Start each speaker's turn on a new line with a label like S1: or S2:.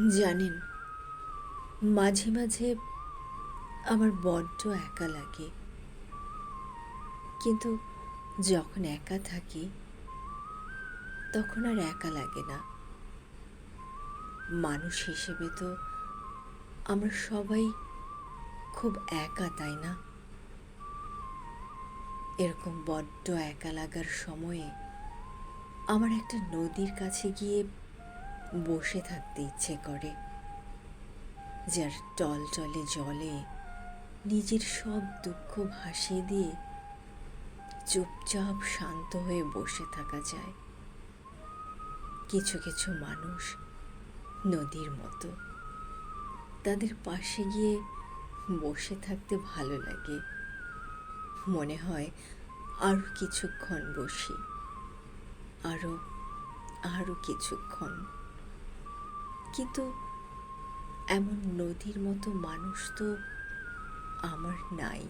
S1: জানেন, মাঝে মাঝে আমার বড্ড একা লাগে। কিন্তু যখন একা থাকি, তখন আর একা লাগে না। মানুষ হিসেবে তো আমরা সবাই খুব একা, তাই না? এরকম বড্ড একা লাগার সময়ে আমার একটা নদীর কাছে গিয়ে বসে থাকতে ইচ্ছে করে। যার টল টলে জলে নিজের সব দুঃখ ভাসিয়ে দিয়ে চুপচাপ শান্ত হয়ে বসে থাকা যায়। কিছু কিছু মানুষ নদীর মতো তাদের পাশে গিয়ে বসে থাকতে ভালো লাগে। মনে হয় আরও কিছুক্ষণ বসি আরও আরও কিছুক্ষণ কিন্তু এমন নদীর মতো মানুষ তো আমার নাই।